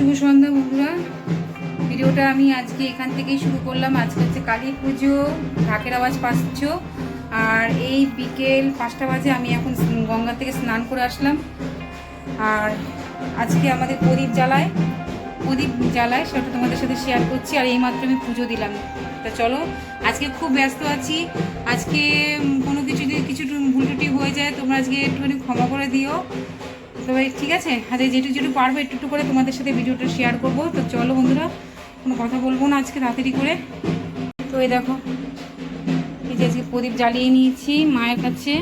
শুভ সন্ধ্যা বন্ধুরা। ভিডিওটা আমি আজকে এখান থেকেই শুরু করলাম। আজকে হচ্ছে কালী পুজো, ঢাকের আওয়াজ পাচ্ছ। আর এই বিকেল পাঁচটা বাজে আমি এখন গঙ্গা থেকে স্নান করে আসলাম। আর আজকে আমাদের প্রদীপ জ্বালায়। প্রদীপ জ্বালায়, সেটা তোমাদের সাথে শেয়ার করছি। আর এইমাত্র আমি পুজো দিলাম। তা চলো, আজকে খুব ব্যস্ত আছি। আজকে কোনো কিছু যদি কিছু ভুল টুটি হয়ে যায়, তোমরা আজকে একটুখানি ক্ষমা করে দিও। তবে ঠিক আছে? আজকে যেটুকু যেটুকু পারব একটু একটু করে তোমাদের সাথে ভিডিওটা শেয়ার করব। তো চলো বন্ধুরা, কোনো কথা বলব না আজকে তাড়াতাড়ি করে। তো এই দেখো, এই যে আজকে প্রদীপ জ্বালিয়ে নিয়েছি মায়ের কাছে।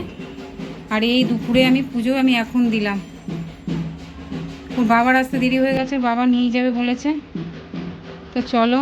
আর এই দুপুরে আমি পুজো আমি এখন দিলাম। বাবার আসতে দেরি হয়ে গেছে, বাবা নিয়ে যাবে বলেছে। তো চলো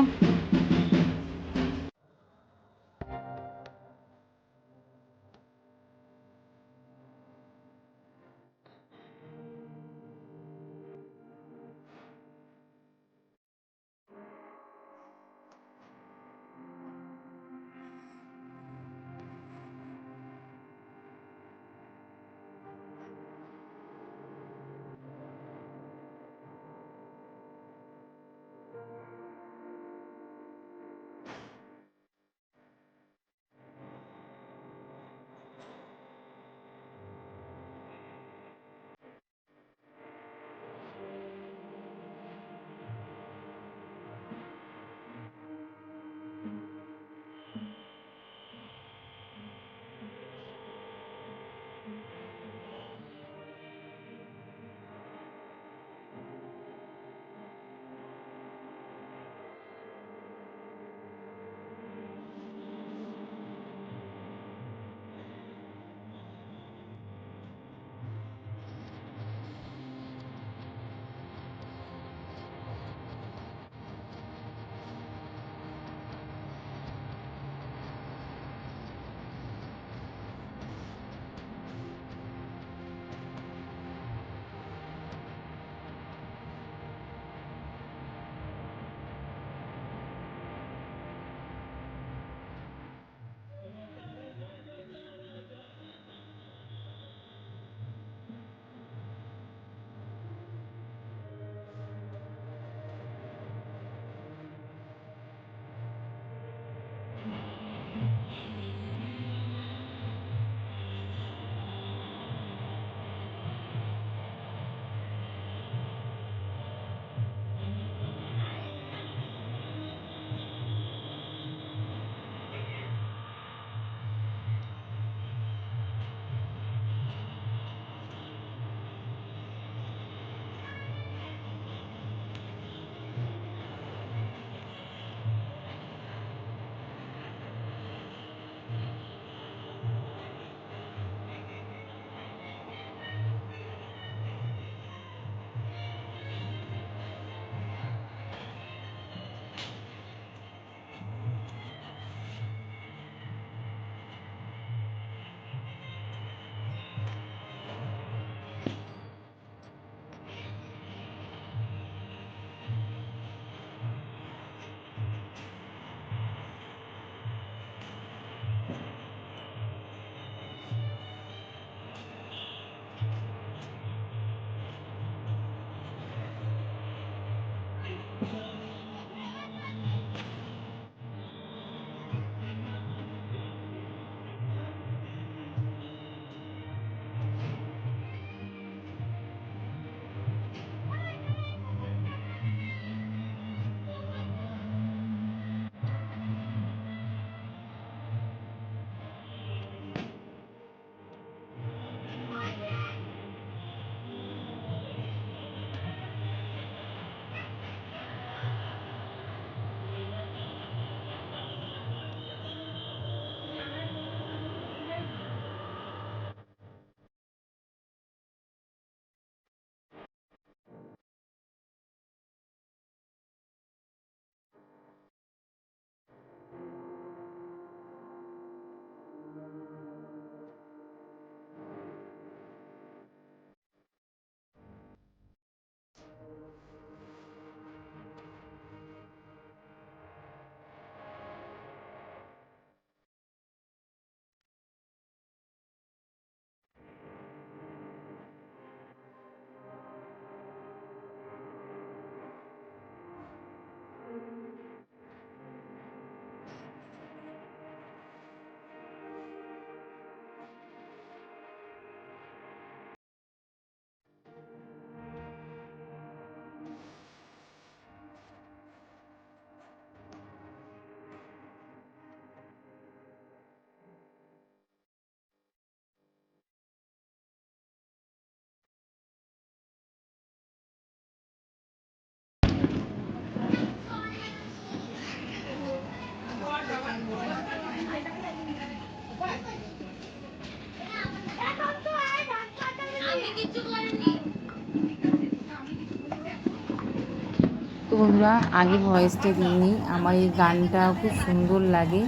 বন্ধুরা আগে ভয়েসটা দিইনি আমার এই গানটা খুব সুন্দর লাগে।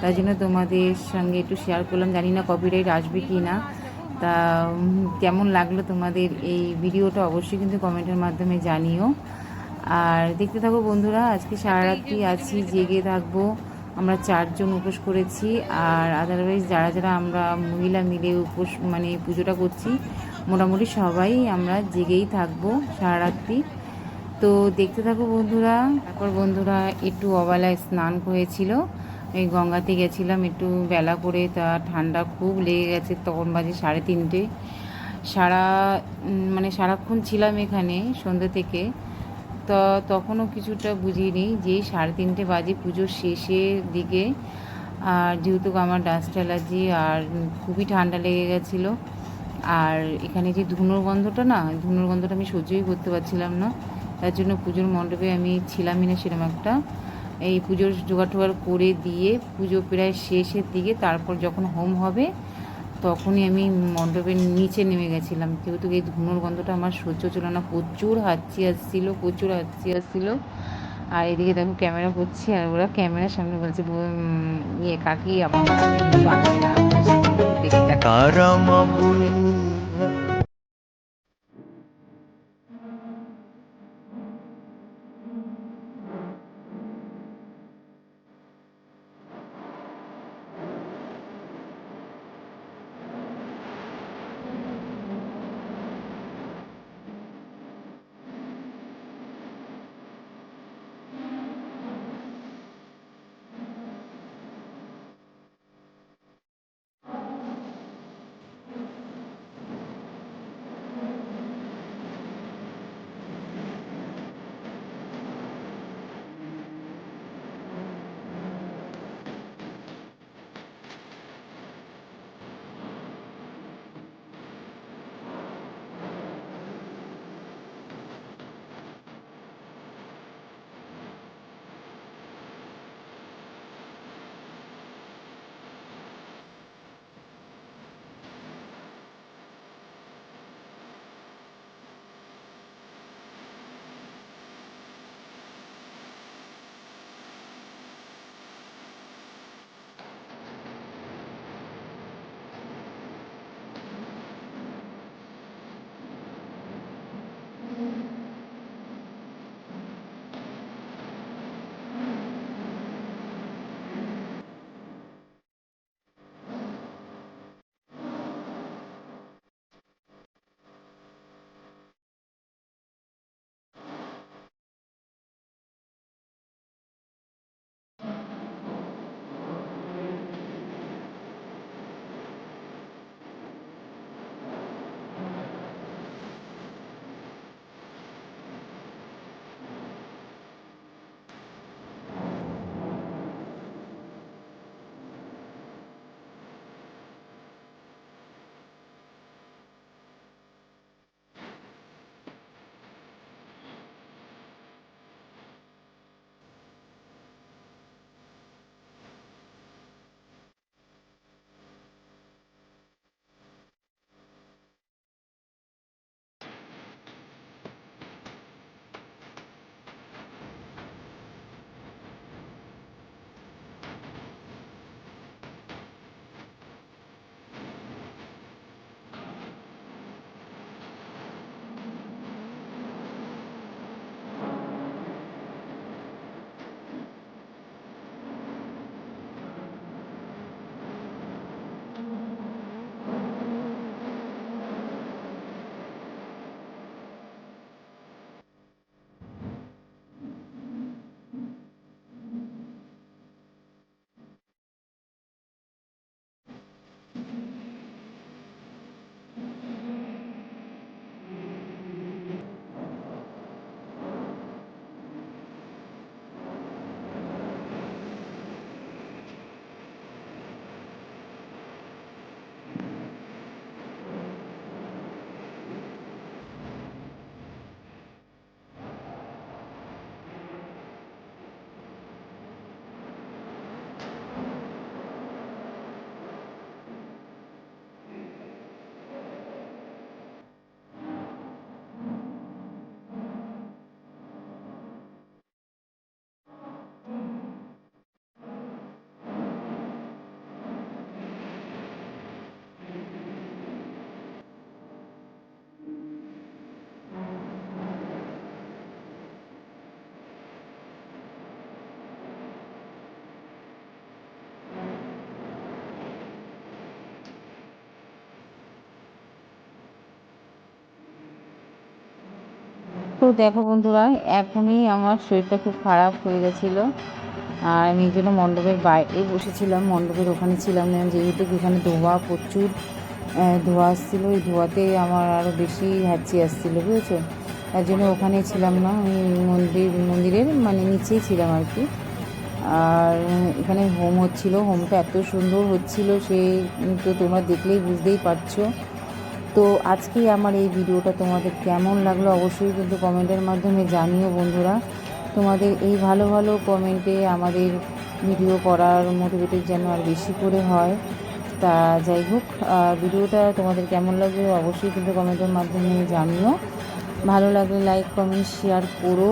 তাই জন্য তোমাদের সঙ্গে একটু শেয়ার করলাম। জানি না কপিরাইট আসবে কি না। তা কেমন লাগল তোমাদের এই ভিডিওটা অবশ্যই কিন্তু কমেন্টের মাধ্যমে জানিও। আর দেখতে থাকো বন্ধুরা, আজকে সারা রাত্রি আছি, জেগে থাকব। আমরা চারজন উপোস করেছি। আর আদারওয়াইজ যারা যারা আমরা মহিলা মিলে উপোস মানে পুজোটা করছি, মোটামুটি সবাই আমরা জেগেই থাকব সারা রাত্রি তো দেখতে থাকো বন্ধুরা। তারপর বন্ধুরা একটু অবেলায় স্নান হয়েছিল এই গঙ্গাতে গেছিলাম একটু বেলা করে, তা ঠান্ডা খুব লেগে গেছে, তখন বাজে সাড়ে তিনটে। সারা মানে সারাক্ষণ ছিলাম এখানে সন্ধ্যে থেকে। তো তখনও কিছুটা বুঝিনি যে সাড়ে তিনটে বাজে পুজোর শেষের দিকে। আর যেহেতু আমার ডাস্ট অ্যালার্জি আর খুবই ঠান্ডা লেগে গেছিল, আর এখানে যে ধুনোর গন্ধটা না, ধুনোর গন্ধটা আমি সহ্যই করতে পারছিলাম না। তার জন্য পুজোর মণ্ডপে আমি ছিলামই না সেরকম একটা। এই পুজোর জোগাড় করে দিয়ে পুজো প্রায় শেষের দিকে তারপর যখন হোম হবে, তখনই আমি মণ্ডপের নিচে নেমে গেছিলাম। যেহেতু এই ধুনোর গন্ধটা আমার সহ্য ছিল না, প্রচুর হাঁচি আসছিল, প্রচুর হাঁচি আসছিল। আর এদিকে দেখো ক্যামেরা করছি আর ওরা ক্যামেরার সামনে বলছে ইয়ে কাকি, আমার কারামাবু দেখো বন্ধুরা, এখনই আমার শরীরটা খুব খারাপ হয়ে গেছিল। আর আমি এই জন্য মণ্ডপের বাইরে বসেছিলাম, মণ্ডপের ওখানে ছিলাম না। যেহেতু এখানে ধোয়া প্রচুর ধোয়া আসছিল ওই ধোয়াতে আমার আরও বেশি হাঁচি আসছিল, বুঝেছ? তার জন্য ওখানে ছিলাম না, আমি মন্দির, মন্দিরের মানে নিচেই ছিলাম আর কি। আর এখানে হোম হচ্ছিল, হোমটা এত সুন্দর হচ্ছিল, সে তো তোমরা দেখলেই বুঝতেই পারছ। তো আজকে আমার এই ভিডিওটা তোমাদের কেমন লাগল অবশ্যই কিন্তু কমেন্টের মাধ্যমে জানিও বন্ধুরা। তোমাদের এই ভালো ভালো কমেন্টে আমাদের ভিডিও করার মোটিভেটেড যেন আর বেশি করে হয়। তা যাই হোক ভিডিওটা তোমাদের কেমন লাগবে অবশ্যই কিন্তু কমেন্টের মাধ্যমে জানিও। ভালো লাগলে লাইক কমেন্ট শেয়ার করো।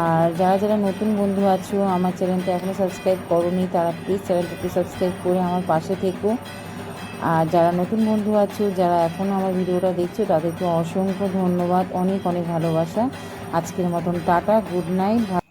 আর যারা যারা নতুন বন্ধু আছো, আমার চ্যানেলটা এখনও সাবস্ক্রাইব করোনি, তারা প্লিজ চ্যানেলটাকে সাবস্ক্রাইব করে আমার পাশে থেকো। আর যারা নতুন বন্ধু আছো, যারা এখনও আমার ভিডিওটা দেখছ, তাদেরকে অসংখ্য ধন্যবাদ। অনেক অনেক ভালোবাসা। আজকের মতন টাটা, গুড নাইট।